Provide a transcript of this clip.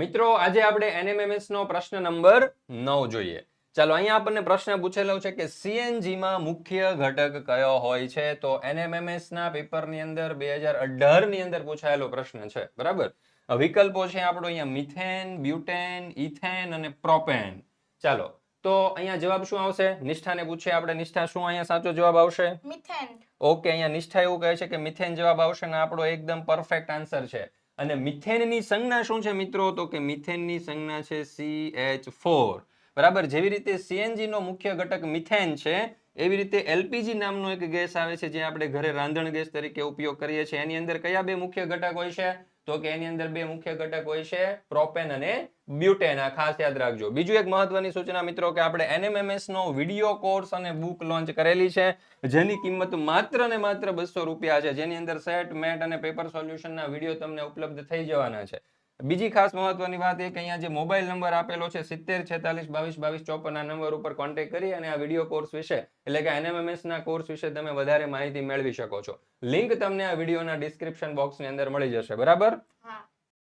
મિત્રો આજે આપણે એનએમએમએસ નો પ્રશ્ન નંબર નવ જોઈએ. ચાલો અહીંયા આપણને પ્રશ્ન પૂછેલો છે કે સીએનજી માં મુખ્ય ઘટક કયો હોય છે? તો એનએમએમએસ ના પેપરની અંદર બે હજાર અઢારની અંદર પૂછાયેલો પ્રશ્ન છે બરાબર? વિકલ્પો છે આપણો અહીંયા મિથેન બ્યુટેન ઇથેન અને પ્રોપેન. ચાલો તો અહીંયા જવાબ શું આવશે? નિષ્ઠાને પૂછીએ આપણે. નિષ્ઠા શું અહીંયા સાચો જવાબ આવશે? મિથેન. ઓકે અહીંયા નિષ્ઠા એવું કહે છે કે મિથેન જવાબ આવશે ને આપણો એકદમ પરફેક્ટ આન્સર છે. અને મિથેનની સંજ્ઞા શું છે મિત્રો? તો કે મિથેનની સંજ્ઞા છે સી એચ ફોર બરાબર? જેવી રીતે સીએનજી નો મુખ્ય ઘટક મિથેન છે એવી રીતે એલપીજી નામનો એક ગેસ આવે છે જે આપણે ઘરે રાંધણ ગેસ તરીકે ઉપયોગ કરીએ છીએ. એની અંદર કયા બે મુખ્ય ઘટક હોય છે? તો કે એની અંદર બે મુખ્ય ઘટક હોય છે, પ્રોપેન અને બ્યુટેન. આ ખાસ યાદ રાખજો. બીજું એક મહત્વની સૂચના મિત્રો કે આપણે એનએમએમએસ નો વીડિયો કોર્સ અને બુક લોન્ચ કરેલી છે, જેની કિંમત માત્ર ને માત્ર બસો રૂપિયા છે. જેની અંદર સેટ, મેટ અને પેપર સોલ્યુશનના વીડિયો તમને ઉપલબ્ધ થઈ જવાના છે. બીજી ખાસ મહત્વની વાત એ કે અહીંયા જે મોબાઈલ નંબર આપેલો છે, સિત્તેર, છેતાલીસ, બાવીસ બાવીસ ચોપન આ નંબર ઉપર કોન્ટેક્ટ કરી અને આ વીડિયો કોર્સ વિશે, એટલે કે એનએમએમએસ ના કોર્સ વિશે તમે વધારે માહિતી મેળવી શકો છો. લિંક તમને આ વિડીયોના ડિસ્ક્રિપ્શન બોક્સની અંદર મળી જશે. બરાબર? હા.